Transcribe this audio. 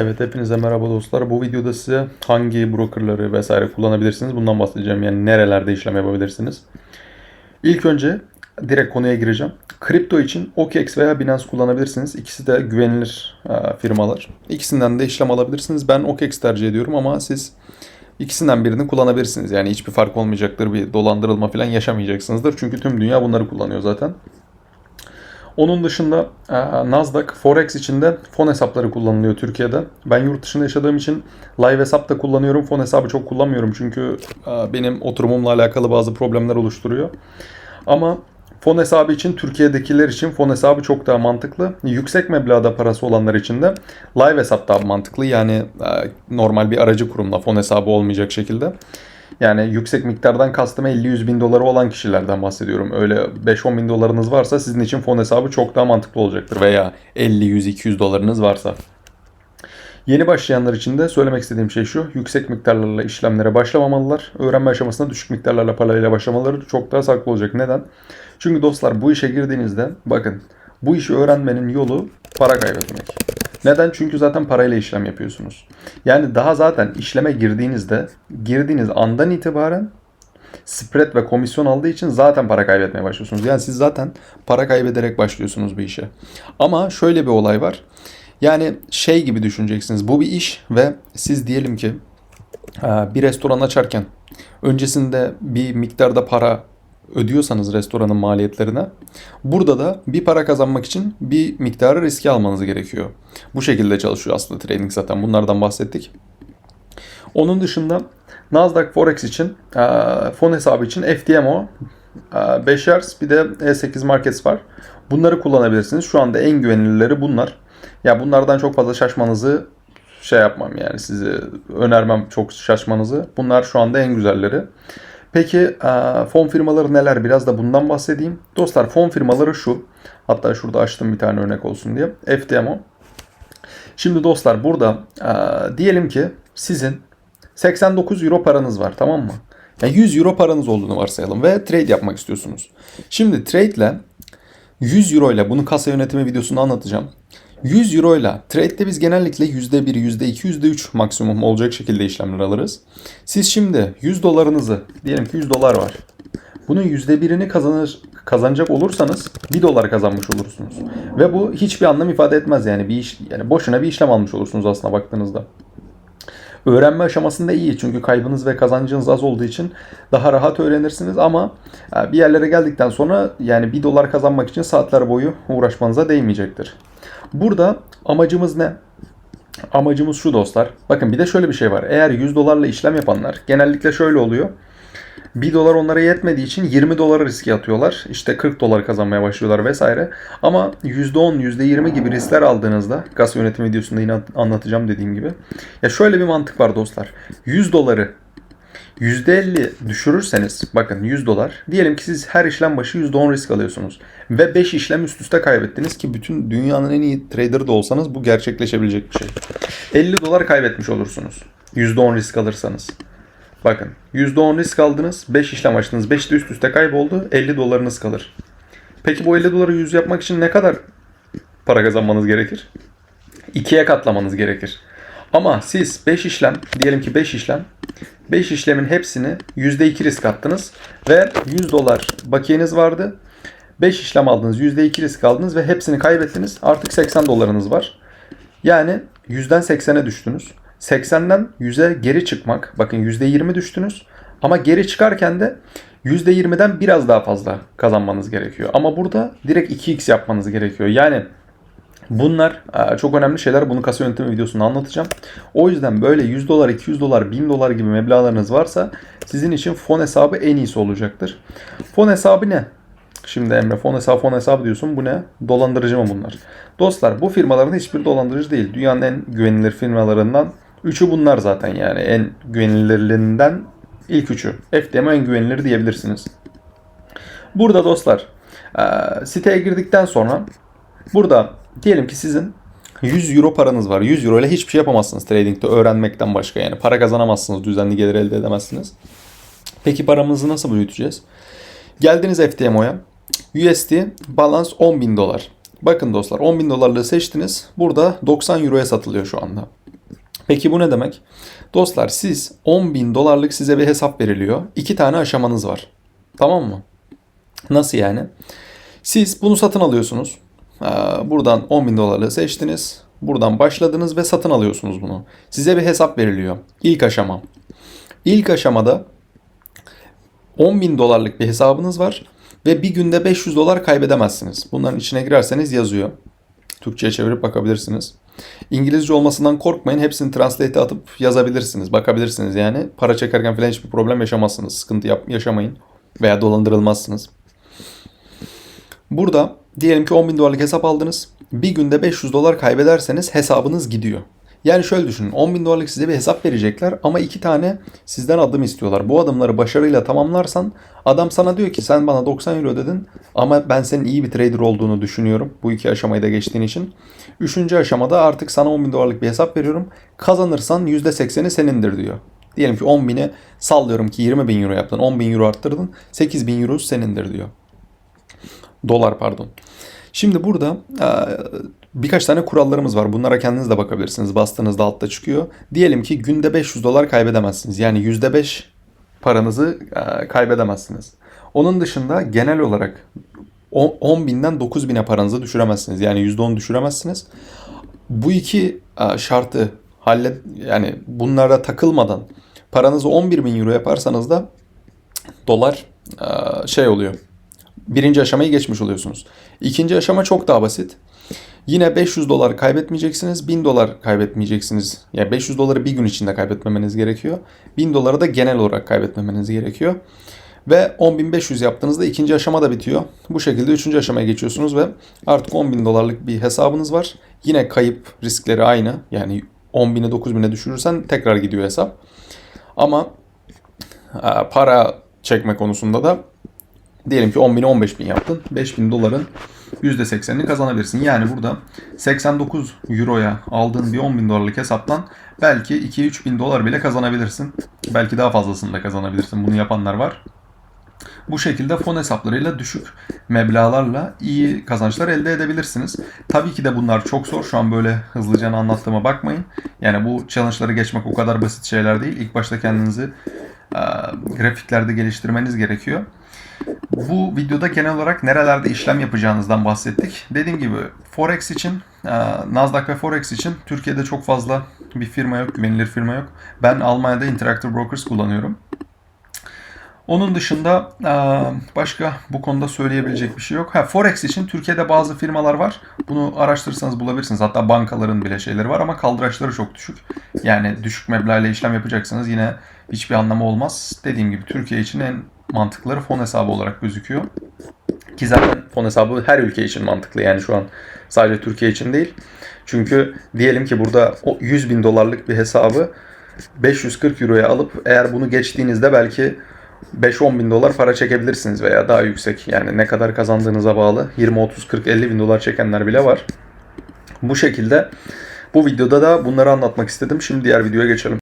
Evet hepinize merhaba dostlar. Bu videoda size hangi brokerları vesaire kullanabilirsiniz bundan bahsedeceğim. Yani nerelerde işlem yapabilirsiniz. İlk önce direkt konuya gireceğim. Kripto için OKEx veya Binance kullanabilirsiniz. İkisi de güvenilir e, firmalar. İkisinden de işlem alabilirsiniz. Ben OKEx tercih ediyorum ama siz ikisinden birini kullanabilirsiniz. Yani hiçbir fark olmayacaktır. Bir dolandırılma falan yaşamayacaksınızdır. Çünkü tüm dünya bunları kullanıyor zaten. Onun dışında e, Nasdaq, Forex için de fon hesapları kullanılıyor Türkiye'de. Ben yurt dışında yaşadığım için live hesap da kullanıyorum. Fon hesabı çok kullanmıyorum çünkü e, benim oturumumla alakalı bazı problemler oluşturuyor. Ama fon hesabı için Türkiye'dekiler için fon hesabı çok daha mantıklı. Yüksek meblağda parası olanlar için de live hesap daha mantıklı. Yani e, normal bir aracı kurumla fon hesabı olmayacak şekilde. Yani yüksek miktardan kastım 50-100 bin doları olan kişilerden bahsediyorum. Öyle 5-10 bin dolarınız varsa sizin için fon hesabı çok daha mantıklı olacaktır. Veya 50-100-200 dolarınız varsa. Yeni başlayanlar için de söylemek istediğim şey şu. Yüksek miktarlarla işlemlere başlamamalılar. Öğrenme aşamasında düşük miktarlarla parayla başlamaları çok daha saklı olacak. Neden? Çünkü dostlar bu işe girdiğinizde bakın bu işi öğrenmenin yolu para kaybetmek. Neden? Çünkü zaten parayla işlem yapıyorsunuz. Yani daha zaten işleme girdiğinizde girdiğiniz andan itibaren spread ve komisyon aldığı için zaten para kaybetmeye başlıyorsunuz. Yani siz zaten para kaybederek başlıyorsunuz bu işe. Ama şöyle bir olay var. Yani şey gibi düşüneceksiniz. Bu bir iş ve siz diyelim ki bir restoran açarken öncesinde bir miktarda para ödüyorsanız restoranın maliyetlerine burada da bir para kazanmak için bir miktarı riske almanız gerekiyor. Bu şekilde çalışıyor aslında trading zaten bunlardan bahsettik. Onun dışında Nasdaq Forex için fon hesabı için FTMO 5 Years bir de E8 Markets var. Bunları kullanabilirsiniz. Şu anda en güvenilirleri bunlar. Ya bunlardan çok fazla şaşmanızı şey yapmam yani sizi önermem çok şaşmanızı. Bunlar şu anda en güzelleri. Peki fon firmaları neler? Biraz da bundan bahsedeyim. Dostlar fon firmaları şu. Hatta şurada açtım bir tane örnek olsun diye. FTMO. Şimdi dostlar burada diyelim ki sizin 89 euro paranız var tamam mı? Yani 100 euro paranız olduğunu varsayalım ve trade yapmak istiyorsunuz. Şimdi trade ile 100 euro ile bunu kasa yönetimi videosunda anlatacağım. 100 euro ile trade'de biz genellikle %1, %2, %3 maksimum olacak şekilde işlemler alırız. Siz şimdi 100 dolarınızı diyelim ki 100 dolar var. Bunun %1'ini kazanır, kazanacak olursanız 1 dolar kazanmış olursunuz. Ve bu hiçbir anlam ifade etmez yani bir iş yani boşuna bir işlem almış olursunuz aslında baktığınızda. Öğrenme aşamasında iyi çünkü kaybınız ve kazancınız az olduğu için daha rahat öğrenirsiniz ama e, bir yerlere geldikten sonra yani 1 dolar kazanmak için saatler boyu uğraşmanıza değmeyecektir. Burada amacımız ne? Amacımız şu dostlar. Bakın bir de şöyle bir şey var. Eğer 100 dolarla işlem yapanlar genellikle şöyle oluyor. 1 dolar onlara yetmediği için 20 dolara riske atıyorlar. İşte 40 dolar kazanmaya başlıyorlar vesaire. Ama %10, %20 gibi riskler aldığınızda gaz yönetim videosunda yine anlatacağım dediğim gibi. Ya şöyle bir mantık var dostlar. 100 doları %50 düşürürseniz bakın 100 dolar diyelim ki siz her işlem başı %10 risk alıyorsunuz ve 5 işlem üst üste kaybettiniz ki bütün dünyanın en iyi trader da olsanız bu gerçekleşebilecek bir şey. 50 dolar kaybetmiş olursunuz %10 risk alırsanız. Bakın %10 risk aldınız 5 işlem açtınız 5 de üst üste kayboldu 50 dolarınız kalır. Peki bu 50 doları 100 yapmak için ne kadar para kazanmanız gerekir? 2'ye katlamanız gerekir. Ama siz 5 işlem, diyelim ki 5 işlem, 5 işlemin hepsini %2 risk attınız ve 100 dolar bakiyeniz vardı. 5 işlem aldınız, %2 risk aldınız ve hepsini kaybettiniz. Artık 80 dolarınız var. Yani 100'den 80'e düştünüz. 80'den 100'e geri çıkmak, bakın %20 düştünüz. Ama geri çıkarken de %20'den biraz daha fazla kazanmanız gerekiyor. Ama burada direkt 2x yapmanız gerekiyor. Yani Bunlar e, çok önemli şeyler. Bunu kasa yönetimi videosunda anlatacağım. O yüzden böyle 100 dolar, 200 dolar, 1000 dolar gibi meblağlarınız varsa sizin için fon hesabı en iyisi olacaktır. Fon hesabı ne? Şimdi Emre fon hesabı fon hesabı diyorsun. Bu ne? Dolandırıcı mı bunlar? Dostlar bu firmaların hiçbir dolandırıcı değil. Dünyanın en güvenilir firmalarından üçü bunlar zaten yani. En güvenilirlerinden ilk üçü. FDM en güvenilir diyebilirsiniz. Burada dostlar siteye girdikten sonra burada Diyelim ki sizin 100 euro paranız var. 100 euro ile hiçbir şey yapamazsınız trading'de öğrenmekten başka yani. Para kazanamazsınız, düzenli gelir elde edemezsiniz. Peki paramızı nasıl büyüteceğiz? Geldiniz FTMO'ya. USD balans 10 bin dolar. Bakın dostlar 10 bin dolarlığı seçtiniz. Burada 90 euroya satılıyor şu anda. Peki bu ne demek? Dostlar siz 10 bin dolarlık size bir hesap veriliyor. İki tane aşamanız var. Tamam mı? Nasıl yani? Siz bunu satın alıyorsunuz. Aa, Buradan 10 bin dolarlığı seçtiniz. Buradan başladınız ve satın alıyorsunuz bunu. Size bir hesap veriliyor. İlk aşama. İlk aşamada 10 bin dolarlık bir hesabınız var ve bir günde 500 dolar kaybedemezsiniz. Bunların içine girerseniz yazıyor. Türkçe'ye çevirip bakabilirsiniz. İngilizce olmasından korkmayın. Hepsini translate'e atıp yazabilirsiniz. Bakabilirsiniz yani. Para çekerken falan hiçbir problem yaşamazsınız. Sıkıntı yap yaşamayın. Veya dolandırılmazsınız. Burada diyelim ki 10 bin dolarlık hesap aldınız. Bir günde 500 dolar kaybederseniz hesabınız gidiyor. Yani şöyle düşünün 10 bin dolarlık size bir hesap verecekler ama iki tane sizden adım istiyorlar. Bu adımları başarıyla tamamlarsan adam sana diyor ki sen bana 90 euro ödedin ama ben senin iyi bir trader olduğunu düşünüyorum. Bu iki aşamayı da geçtiğin için. Üçüncü aşamada artık sana 10 bin dolarlık bir hesap veriyorum. Kazanırsan %80'i senindir diyor. Diyelim ki 10 bini sallıyorum ki 20 bin euro yaptın. 10 bin euro arttırdın. 8 bin euro senindir diyor. Dolar pardon. Şimdi burada birkaç tane kurallarımız var. Bunlara kendiniz de bakabilirsiniz. Bastığınızda altta çıkıyor. Diyelim ki günde 500 dolar kaybedemezsiniz. Yani %5 paranızı e, kaybedemezsiniz. Onun dışında genel olarak 10 binden 9 bine paranızı düşüremezsiniz. Yani %10 düşüremezsiniz. Bu iki e, şartı hallet yani bunlara takılmadan paranızı 11 bin euro yaparsanız da dolar e, şey oluyor. Birinci aşamayı geçmiş oluyorsunuz. İkinci aşama çok daha basit. Yine 500 dolar kaybetmeyeceksiniz, 1000 dolar kaybetmeyeceksiniz. Yani 500 doları bir gün içinde kaybetmemeniz gerekiyor. 1000 doları da genel olarak kaybetmemeniz gerekiyor. Ve 10.500 yaptığınızda ikinci aşama da bitiyor. Bu şekilde üçüncü aşamaya geçiyorsunuz ve artık 10.000 dolarlık bir hesabınız var. Yine kayıp riskleri aynı. Yani 10.000'e 9.000'e düşürürsen tekrar gidiyor hesap. Ama e, para çekme konusunda da Diyelim ki 10 bin 15 bin yaptın. 5 bin doların %80'ini kazanabilirsin. Yani burada 89 euroya aldığın bir 10 bin dolarlık hesaptan belki 2-3 bin dolar bile kazanabilirsin. Belki daha fazlasını da kazanabilirsin. Bunu yapanlar var. Bu şekilde fon hesaplarıyla düşük meblağlarla iyi kazançlar elde edebilirsiniz. Tabii ki de bunlar çok zor. Şu an böyle hızlıca anlattığıma bakmayın. Yani bu challenge'ları geçmek o kadar basit şeyler değil. İlk başta kendinizi grafiklerde geliştirmeniz gerekiyor. Bu videoda genel olarak nerelerde işlem yapacağınızdan bahsettik. Dediğim gibi Forex için, e, Nasdaq ve Forex için Türkiye'de çok fazla bir firma yok, güvenilir firma yok. Ben Almanya'da Interactive Brokers kullanıyorum. Onun dışında e, başka bu konuda söyleyebilecek bir şey yok. Ha, Forex için Türkiye'de bazı firmalar var. Bunu araştırırsanız bulabilirsiniz. Hatta bankaların bile şeyleri var ama kaldıraçları çok düşük. Yani düşük meblağla işlem yapacaksanız yine hiçbir anlamı olmaz. Dediğim gibi Türkiye için en mantıkları fon hesabı olarak gözüküyor. Ki zaten fon hesabı her ülke için mantıklı yani şu an sadece Türkiye için değil. Çünkü diyelim ki burada 100 bin dolarlık bir hesabı 540 euroya alıp eğer bunu geçtiğinizde belki 5-10 bin dolar para çekebilirsiniz veya daha yüksek. Yani ne kadar kazandığınıza bağlı. 20, 30, 40, 50 bin dolar çekenler bile var. Bu şekilde bu videoda da bunları anlatmak istedim. Şimdi diğer videoya geçelim.